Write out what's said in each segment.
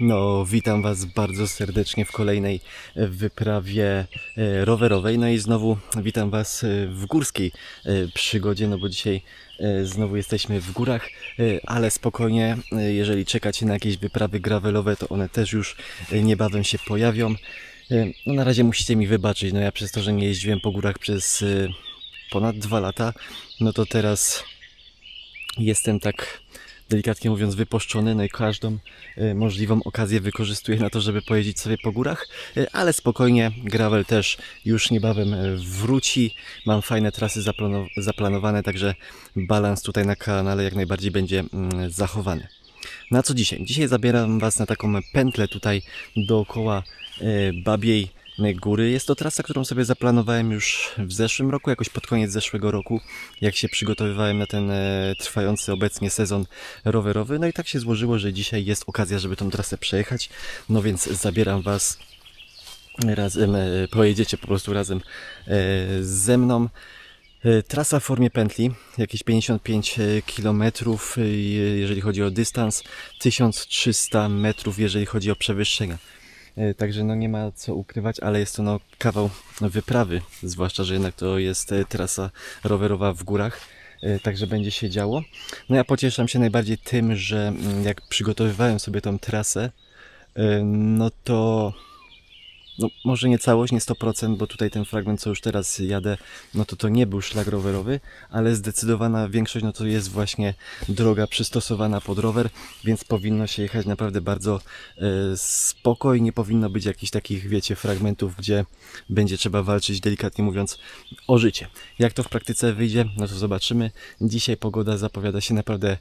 No, witam Was bardzo serdecznie w kolejnej e, wyprawie e, rowerowej. No i znowu witam Was e, w górskiej przygodzie, no bo dzisiaj znowu jesteśmy w górach, ale spokojnie, jeżeli czekacie na jakieś wyprawy gravelowe, to one też już niebawem się pojawią. No na razie musicie mi wybaczyć, no ja przez to, że nie jeździłem po górach przez ponad dwa lata, no to teraz jestem tak delikatnie mówiąc wypuszczony, no i każdą e, możliwą okazję wykorzystuję na to, żeby pojeździć sobie po górach, e, ale spokojnie, gravel też już niebawem e, wróci, mam fajne trasy zaplano- zaplanowane, także balans tutaj na kanale jak najbardziej będzie mm, zachowany. Na co dzisiaj? Dzisiaj zabieram Was na taką pętlę tutaj dookoła Babiej Góry. Jest to trasa, którą sobie zaplanowałem już w zeszłym roku, jakoś pod koniec zeszłego roku, jak się przygotowywałem na ten e, trwający obecnie sezon rowerowy. No i tak się złożyło, że dzisiaj jest okazja, żeby tą trasę przejechać. No więc zabieram Was razem, e, pojedziecie po prostu razem e, ze mną. Trasa w formie pętli, jakieś 55 km, jeżeli chodzi o dystans, 1300 metrów, jeżeli chodzi o przewyższenia. E, Także no nie ma co ukrywać, ale jest to no kawał wyprawy, zwłaszcza, że jednak to jest e, trasa rowerowa w górach. e, Także będzie się działo. No ja pocieszam się najbardziej tym, że mm, jak przygotowywałem sobie tą trasę, no to no, może nie całość, nie 100%, bo tutaj ten fragment, co już teraz jadę, no to to nie był szlak rowerowy, ale zdecydowana większość, no to jest właśnie droga przystosowana pod rower, więc powinno się jechać naprawdę bardzo e, spokojnie, powinno być jakichś takich, wiecie, fragmentów, gdzie będzie trzeba walczyć, delikatnie mówiąc, o życie. Jak to w praktyce wyjdzie, no to zobaczymy. Dzisiaj pogoda zapowiada się naprawdę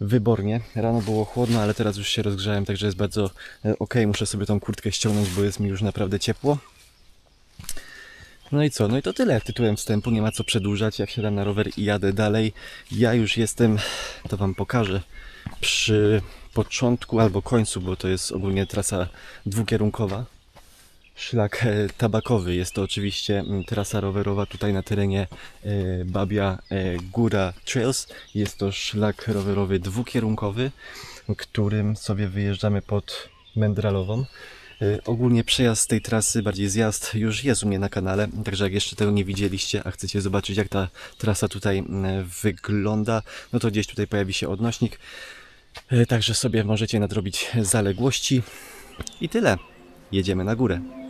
wybornie. Rano było chłodno, ale teraz już się rozgrzałem, także jest bardzo e, ok. Muszę sobie tą kurtkę ściągnąć, bo jest mi już naprawdę ciepło. No i co? No i to tyle tytułem wstępu. Nie ma co przedłużać. Ja wsiadam na rower i jadę dalej. Ja już jestem, to Wam pokażę, przy początku albo końcu, bo to jest ogólnie trasa dwukierunkowa. Szlak e, tabakowy. Jest to oczywiście mm, trasa rowerowa tutaj na terenie e, Babia e, Góra Trails. Jest to szlak rowerowy dwukierunkowy, którym sobie wyjeżdżamy pod Mędralową. Ogólnie przejazd tej trasy, bardziej zjazd, już jest u mnie na kanale, także jak jeszcze tego nie widzieliście, a chcecie zobaczyć jak ta trasa tutaj mm, wygląda, no to gdzieś tutaj pojawi się odnośnik. Także sobie możecie nadrobić zaległości. I tyle. Jedziemy na górę.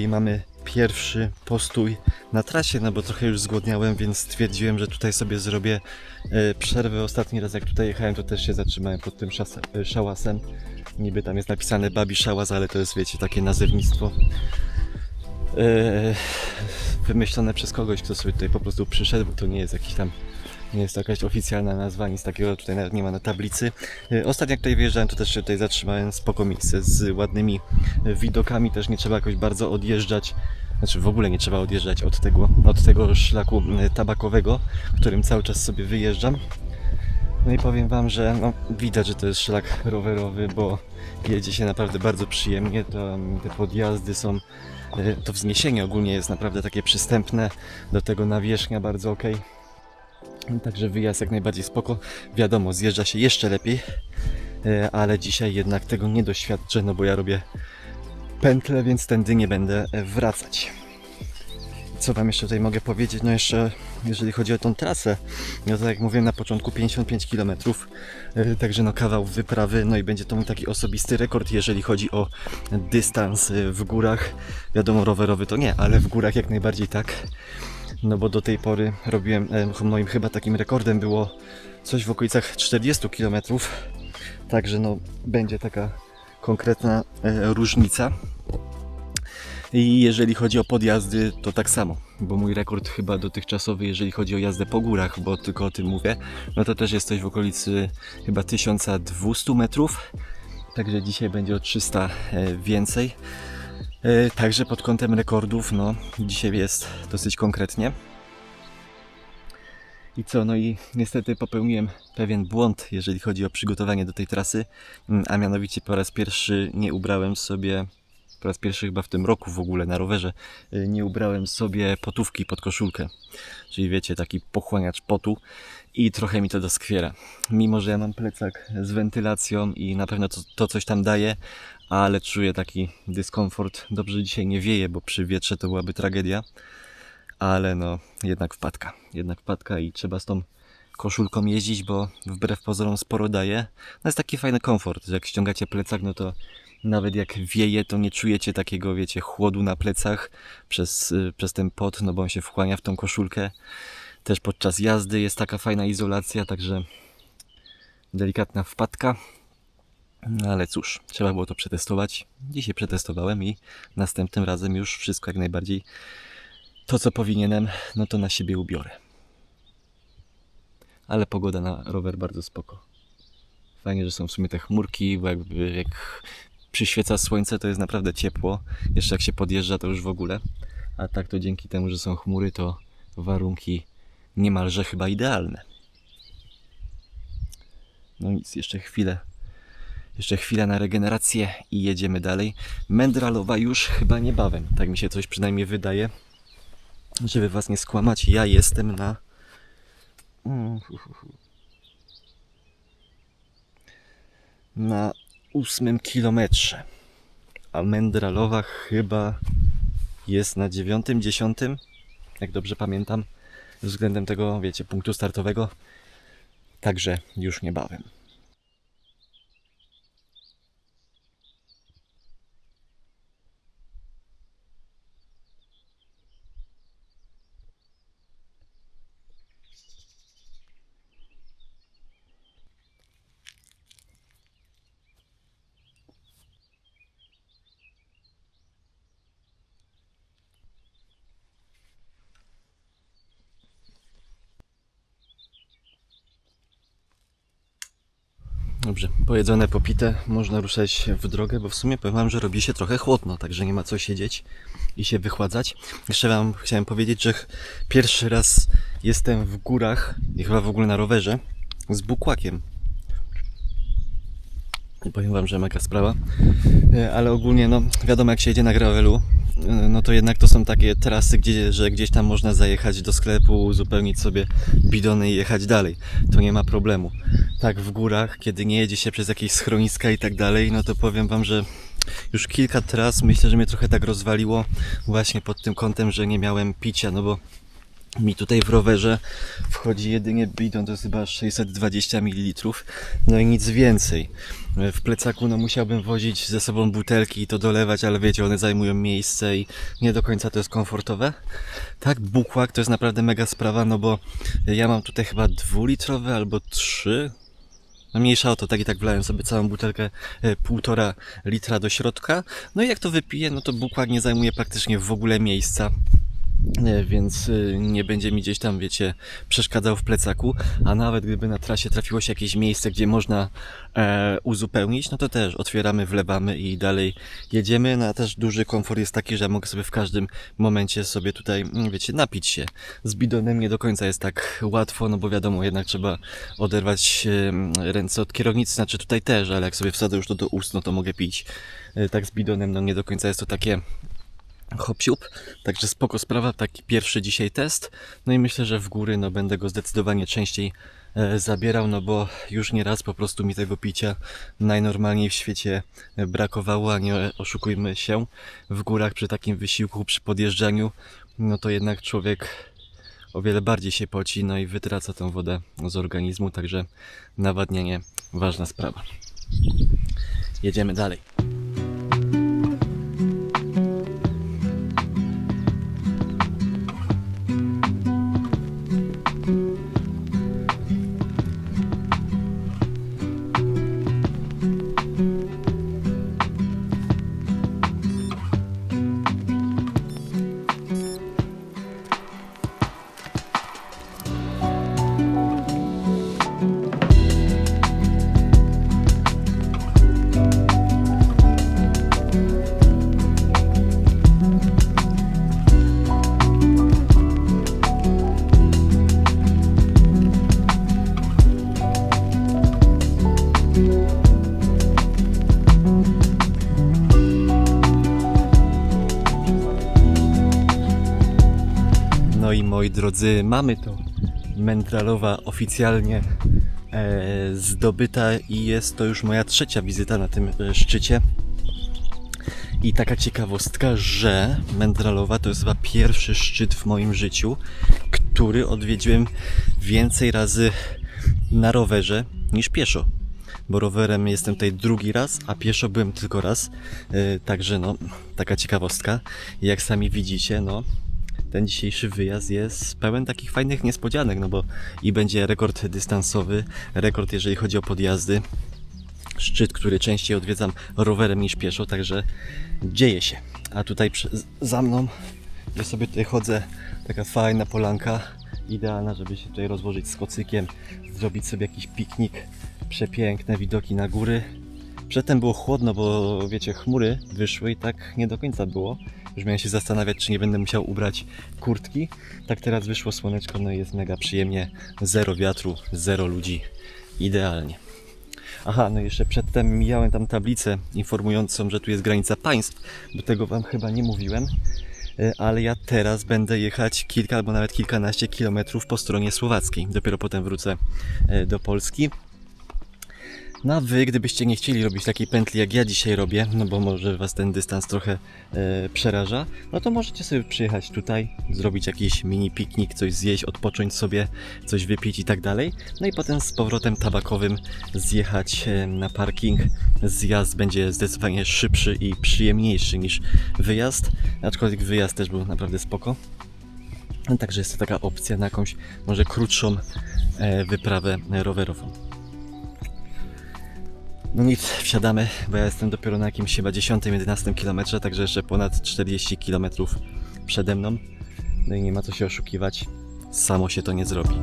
I mamy pierwszy postój na trasie, no bo trochę już zgłodniałem, więc stwierdziłem, że tutaj sobie zrobię e, przerwę. Ostatni raz jak tutaj jechałem, to też się zatrzymałem pod tym e, szałasem. Niby tam jest napisane Babi Szałas, ale to jest, wiecie, takie nazewnictwo e, wymyślone przez kogoś, kto sobie tutaj po prostu przyszedł, to nie jest jakiś tam nie jest to jakaś oficjalna nazwa, nic takiego tutaj nawet nie ma na tablicy. E, Ostatnio jak tutaj wyjeżdżałem, to też się tutaj zatrzymałem spoko miejsce z ładnymi e, widokami, też nie trzeba jakoś bardzo odjeżdżać, znaczy w ogóle nie trzeba odjeżdżać od tego, od tego szlaku tabakowego, którym cały czas sobie wyjeżdżam. No i powiem Wam, że no, widać, że to jest szlak rowerowy, bo jedzie się naprawdę bardzo przyjemnie, to, te podjazdy są, e, to wzniesienie ogólnie jest naprawdę takie przystępne, do tego nawierzchnia bardzo ok. Także wyjazd jak najbardziej spoko. Wiadomo, zjeżdża się jeszcze lepiej, e, ale dzisiaj jednak tego nie doświadczę, no bo ja robię pętlę, więc tędy nie będę wracać. Co Wam jeszcze tutaj mogę powiedzieć? No jeszcze, jeżeli chodzi o tą trasę, no to jak mówiłem na początku 55 km, e, także no kawał wyprawy, no i będzie to mój taki osobisty rekord, jeżeli chodzi o dystans e, w górach. Wiadomo, rowerowy to nie, ale w górach jak najbardziej tak. No bo do tej pory robiłem, e, moim chyba takim rekordem było coś w okolicach 40 km. Także no będzie taka konkretna e, różnica. I jeżeli chodzi o podjazdy, to tak samo, bo mój rekord chyba dotychczasowy, jeżeli chodzi o jazdę po górach, bo tylko o tym mówię, no to też jest coś w okolicy chyba 1200 metrów. Także dzisiaj będzie o 300 e, więcej. E, Także pod kątem rekordów, no dzisiaj jest dosyć konkretnie. I co, no i niestety popełniłem pewien błąd, jeżeli chodzi o przygotowanie do tej trasy, Mm, a mianowicie po raz pierwszy nie ubrałem sobie, po raz pierwszy chyba w tym roku w ogóle na rowerze, y, nie ubrałem sobie potówki pod koszulkę. Czyli wiecie, taki pochłaniacz potu i trochę mi to doskwiera. Mimo, że ja mam plecak z wentylacją i na pewno to, to coś tam daje, ale czuję taki dyskomfort. Dobrze dzisiaj nie wieje, bo przy wietrze to byłaby tragedia ale no jednak wpadka, jednak wpadka i trzeba z tą koszulką jeździć, bo wbrew pozorom sporo daje. No jest taki fajny komfort, że jak ściągacie plecak, no to nawet jak wieje, to nie czujecie takiego, wiecie, chłodu na plecach przez, y, przez ten pot, no bo on się wchłania w tą koszulkę. Też podczas jazdy jest taka fajna izolacja, także delikatna wpadka. No ale cóż, trzeba było to przetestować. Dzisiaj przetestowałem i następnym razem już wszystko jak najbardziej to, co powinienem, no to na siebie ubiorę. Ale pogoda na rower bardzo spoko. Fajnie, że są w sumie te chmurki, bo jakby jak przyświeca słońce, to jest naprawdę ciepło. Jeszcze jak się podjeżdża, to już w ogóle. A tak to dzięki temu, że są chmury, to warunki niemalże chyba idealne. No nic, jeszcze chwilę. Jeszcze chwilę na regenerację i jedziemy dalej. Mędralowa już chyba niebawem. Tak mi się coś przynajmniej wydaje żeby was nie skłamać, ja jestem na. Mm, Na ósmym kilometrze. A Mędralowa chyba jest na dziewiątym, dziesiątym, jak dobrze pamiętam, względem tego, wiecie, punktu startowego. Także już niebawem. Dobrze, pojedzone, popite, można ruszać w drogę, bo w sumie powiem wam, że robi się trochę chłodno, także nie ma co siedzieć i się wychładzać. Jeszcze wam chciałem powiedzieć, że pierwszy raz jestem w górach i chyba w ogóle na rowerze z bukłakiem. I powiem wam, że mega sprawa. E, Ale ogólnie, no wiadomo jak się jedzie na gravelu, e, no to jednak to są takie trasy, gdzie, że gdzieś tam można zajechać do sklepu, uzupełnić sobie bidony i jechać dalej. To nie ma problemu. Tak w górach, kiedy nie jedzie się przez jakieś schroniska i tak dalej, no to powiem wam, że już kilka tras myślę, że mnie trochę tak rozwaliło właśnie pod tym kątem, że nie miałem picia, no bo mi tutaj w rowerze wchodzi jedynie bidon, to jest chyba 620 ml, no i nic więcej. W plecaku no musiałbym wozić ze sobą butelki i to dolewać, ale wiecie, one zajmują miejsce i nie do końca to jest komfortowe. Tak, bukłak to jest naprawdę mega sprawa, no bo ja mam tutaj chyba dwulitrowe albo trzy, no mniejsza o to, tak i tak wlałem sobie całą butelkę e, półtora litra do środka. No i jak to wypiję, no to bukłak nie zajmuje praktycznie w ogóle miejsca. E, Więc y, nie będzie mi gdzieś tam, wiecie, przeszkadzał w plecaku, a nawet gdyby na trasie trafiło się jakieś miejsce, gdzie można e, uzupełnić, no to też otwieramy, wlewamy i dalej jedziemy. No a też duży komfort jest taki, że mogę sobie w każdym momencie sobie tutaj, mm, wiecie, napić się. Z bidonem nie do końca jest tak łatwo, no bo wiadomo, jednak trzeba oderwać em, ręce od kierownicy, znaczy tutaj też, ale jak sobie wsadzę już to do ust, no to mogę pić. E, Tak z bidonem, no nie do końca jest to takie hop siup. Także spoko sprawa, taki pierwszy dzisiaj test. No i myślę, że w góry no będę go zdecydowanie częściej e, zabierał, no bo już nie raz po prostu mi tego picia najnormalniej w świecie e, brakowało, a nie oszukujmy się. W górach przy takim wysiłku, przy podjeżdżaniu, no to jednak człowiek o wiele bardziej się poci, no i wytraca tą wodę z organizmu, także nawadnianie ważna sprawa. Jedziemy dalej. Drodzy, mamy to. Mentralowa oficjalnie e, zdobyta i jest to już moja trzecia wizyta na tym e, szczycie. I taka ciekawostka, że Mendralowa to jest chyba pierwszy szczyt w moim życiu, który odwiedziłem więcej razy na rowerze niż pieszo. Bo rowerem jestem tutaj drugi raz, a pieszo byłem tylko raz. Yy, także no, taka ciekawostka. Jak sami widzicie, no, ten dzisiejszy wyjazd jest pełen takich fajnych niespodzianek, no bo i będzie rekord dystansowy, rekord jeżeli chodzi o podjazdy, szczyt, który częściej odwiedzam rowerem niż pieszo, także dzieje się. A tutaj przy, za mną, ja sobie tutaj chodzę, taka fajna polanka, idealna, żeby się tutaj rozłożyć z kocykiem, zrobić sobie jakiś piknik, przepiękne widoki na góry. Przedtem było chłodno, bo wiecie, chmury wyszły i tak nie do końca było. Już miałem się zastanawiać, czy nie będę musiał ubrać kurtki. Tak teraz wyszło słoneczko, no i jest mega przyjemnie. Zero wiatru, zero ludzi. Idealnie. Aha, no jeszcze przedtem mijałem tam tablicę informującą, że tu jest granica państw, bo tego Wam chyba nie mówiłem. E, Ale ja teraz będę jechać kilka albo nawet kilkanaście kilometrów po stronie słowackiej. Dopiero potem wrócę e, do Polski. No a wy, gdybyście nie chcieli robić takiej pętli jak ja dzisiaj robię, no bo może was ten dystans trochę e, przeraża, no to możecie sobie przyjechać tutaj, zrobić jakiś mini piknik, coś zjeść, odpocząć sobie, coś wypić i tak dalej. No i potem z powrotem tabakowym zjechać e, na parking. Zjazd będzie zdecydowanie szybszy i przyjemniejszy niż wyjazd, aczkolwiek wyjazd też był naprawdę spoko. No, także jest to taka opcja na jakąś może krótszą e, wyprawę rowerową. No nic, wsiadamy, bo ja jestem dopiero na jakimś chyba 10-11 kilometrze, także jeszcze ponad 40 km przede mną. No i nie ma co się oszukiwać, samo się to nie zrobi.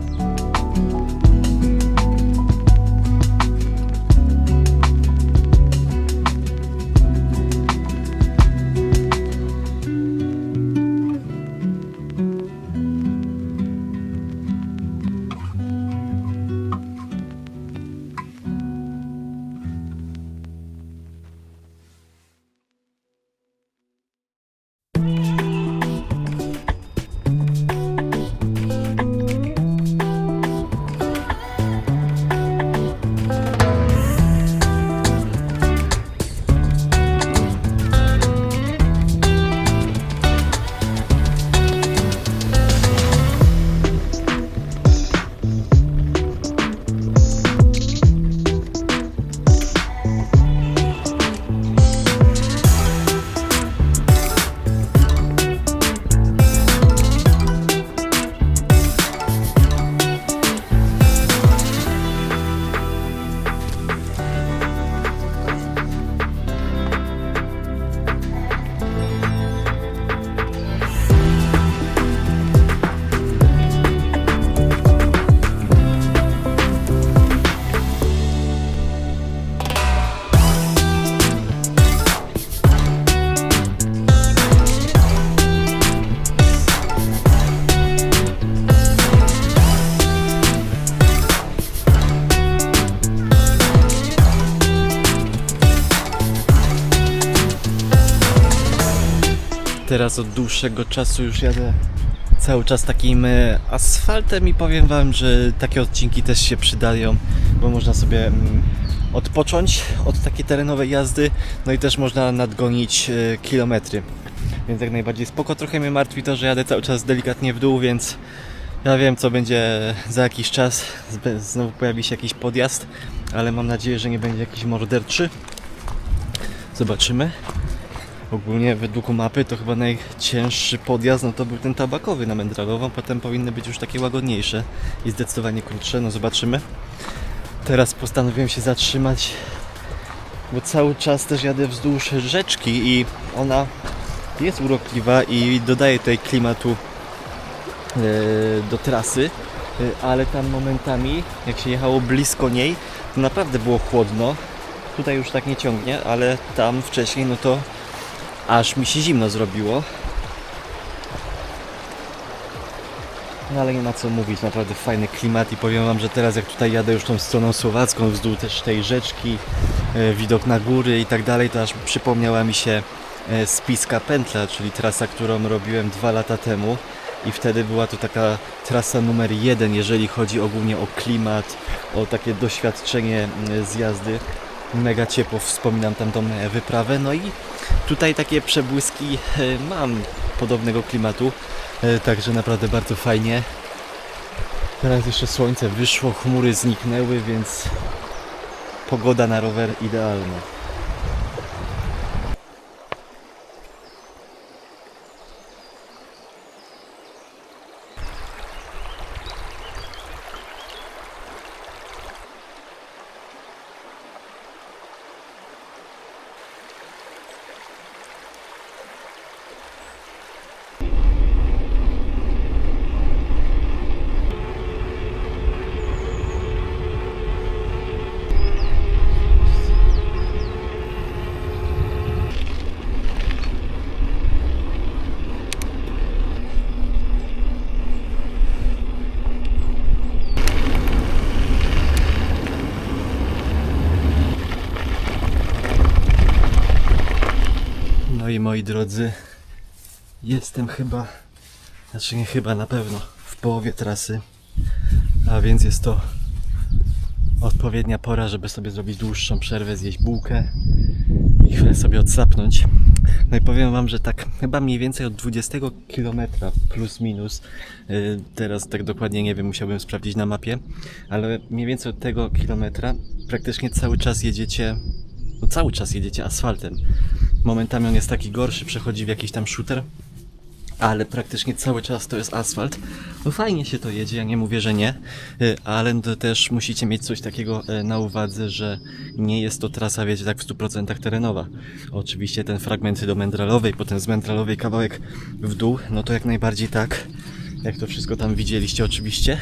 Teraz od dłuższego czasu już jadę cały czas takim e, asfaltem i powiem Wam, że takie odcinki też się przydają, bo można sobie mm, odpocząć od takiej terenowej jazdy, no i też można nadgonić e, kilometry. Więc jak najbardziej spoko. Trochę mnie martwi to, że jadę cały czas delikatnie w dół, więc ja wiem co będzie za jakiś czas. Znowu pojawi się jakiś podjazd, ale mam nadzieję, że nie będzie jakiś morderczy. Zobaczymy. Ogólnie według mapy to chyba najcięższy podjazd no to był ten tabakowy na Mędralową, potem powinny być już takie łagodniejsze i zdecydowanie krótsze, no zobaczymy. Teraz postanowiłem się zatrzymać, bo cały czas też jadę wzdłuż rzeczki i ona jest urokliwa i dodaje tutaj klimatu e, do trasy, e, ale tam momentami, jak się jechało blisko niej, to naprawdę było chłodno. Tutaj już tak nie ciągnie, ale tam wcześniej no to aż mi się zimno zrobiło. No ale nie ma co mówić, naprawdę fajny klimat i powiem Wam, że teraz jak tutaj jadę już tą stroną słowacką, wzdłuż też tej rzeczki, e, widok na góry i tak dalej, to aż przypomniała mi się e, Spiska Pętla, czyli trasa, którą robiłem dwa lata temu i wtedy była to taka trasa numer jeden, jeżeli chodzi ogólnie o klimat, o takie doświadczenie mm, z jazdy. Mega ciepło wspominam tamtą e, wyprawę, no i tutaj takie przebłyski e, mam podobnego klimatu, e, także naprawdę bardzo fajnie. Teraz jeszcze słońce wyszło, chmury zniknęły, więc pogoda na rower idealna. No i moi drodzy, jestem chyba, znaczy nie chyba, na pewno w połowie trasy, a więc jest to odpowiednia pora, żeby sobie zrobić dłuższą przerwę, zjeść bułkę i chwilę sobie odsapnąć. No i powiem Wam, że tak chyba mniej więcej od 20 km plus minus, yy, teraz tak dokładnie nie wiem, musiałbym sprawdzić na mapie, ale mniej więcej od tego kilometra praktycznie cały czas jedziecie, no cały czas jedziecie asfaltem. Momentami on jest taki gorszy, przechodzi w jakiś tam shooter, ale praktycznie cały czas to jest asfalt. No fajnie się to jedzie, ja nie mówię, że nie, y, ale też musicie mieć coś takiego y, na uwadze, że nie jest to trasa, wiecie, tak w 100% terenowa. Oczywiście ten fragment do Mędralowej, potem z Mędralowej kawałek w dół, no to jak najbardziej tak, jak to wszystko tam widzieliście oczywiście.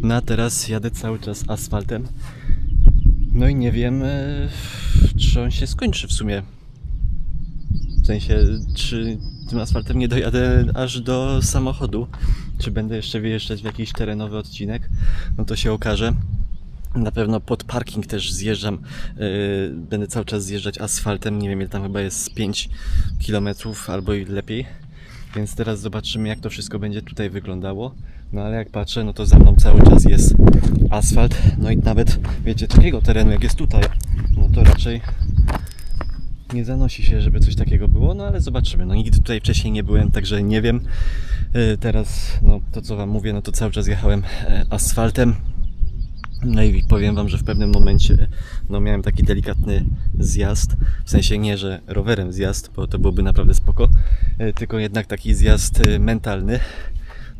No a teraz jadę cały czas asfaltem. No i nie wiem, y, czy on się skończy w sumie. W sensie, czy tym asfaltem nie dojadę aż do samochodu, czy będę jeszcze wyjeżdżać w jakiś terenowy odcinek, no to się okaże. Na pewno pod parking też zjeżdżam, yy, będę cały czas zjeżdżać asfaltem, nie wiem ile tam chyba jest z 5 km albo i lepiej. Więc teraz zobaczymy jak to wszystko będzie tutaj wyglądało. No ale jak patrzę, no to za mną cały czas jest asfalt. No i nawet, wiecie, takiego terenu jak jest tutaj, no to raczej nie zanosi się, żeby coś takiego było, no ale zobaczymy. No nigdy tutaj wcześniej nie byłem, także nie wiem. Yy, Teraz, no to co Wam mówię, no to cały czas jechałem e, asfaltem. No i powiem Wam, że w pewnym momencie no miałem taki delikatny zjazd, w sensie nie, że rowerem zjazd, bo to byłoby naprawdę spoko, e, tylko jednak taki zjazd e, mentalny.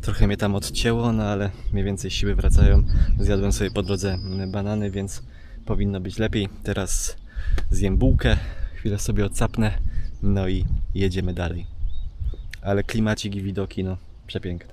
Trochę mnie tam odcięło, no ale mniej więcej siły wracają. Zjadłem sobie po drodze banany, więc powinno być lepiej. Teraz zjem bułkę, chwilę sobie odsapnę, no i jedziemy dalej. Ale klimacik i widoki, no przepiękne.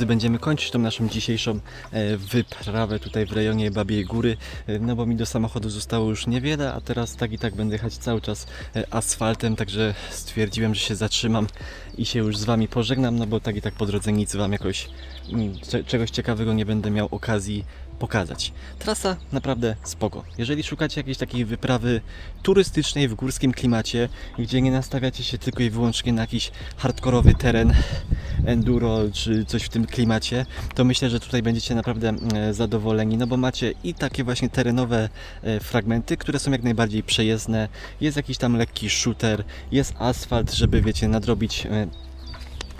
Drodzy, będziemy kończyć tą naszą dzisiejszą e, wyprawę tutaj w rejonie Babiej Góry, e, no bo mi do samochodu zostało już niewiele, a teraz tak i tak będę jechać cały czas e, asfaltem, także stwierdziłem, że się zatrzymam i się już z Wami pożegnam, no bo tak i tak po drodze nic Wam jakoś mm, cze- czegoś ciekawego nie będę miał okazji pokazać. Trasa naprawdę spoko. Jeżeli szukacie jakiejś takiej wyprawy turystycznej w górskim klimacie, gdzie nie nastawiacie się tylko i wyłącznie na jakiś hardkorowy teren, enduro czy coś w tym klimacie, to myślę, że tutaj będziecie naprawdę e, zadowoleni, no bo macie i takie właśnie terenowe e, fragmenty, które są jak najbardziej przejezdne, jest jakiś tam lekki shooter, jest asfalt, żeby wiecie, nadrobić e,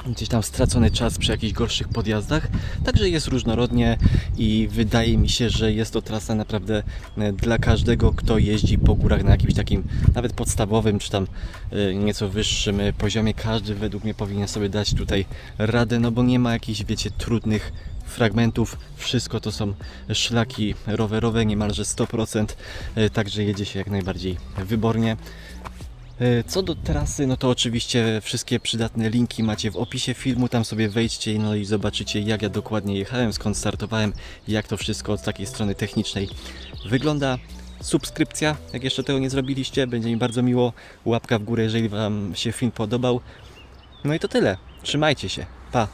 gdzieś tam stracony czas przy jakichś gorszych podjazdach. Także jest różnorodnie i wydaje mi się, że jest to trasa naprawdę e, dla każdego, kto jeździ po górach na jakimś takim nawet podstawowym, czy tam e, nieco wyższym e, poziomie. Każdy według mnie powinien sobie dać tutaj radę, no bo nie ma jakichś, wiecie, trudnych fragmentów. Wszystko to są szlaki rowerowe, niemalże 100%, e, także jedzie się jak najbardziej wybornie. E, co do trasy, no to oczywiście wszystkie przydatne linki macie w opisie filmu, tam sobie wejdźcie no i zobaczycie jak ja dokładnie jechałem, skąd startowałem, jak to wszystko od takiej strony technicznej wygląda. Subskrypcja, jak jeszcze tego nie zrobiliście, będzie mi bardzo miło. Łapka w górę, jeżeli Wam się film podobał. No i to tyle. Trzymajcie się. Pa!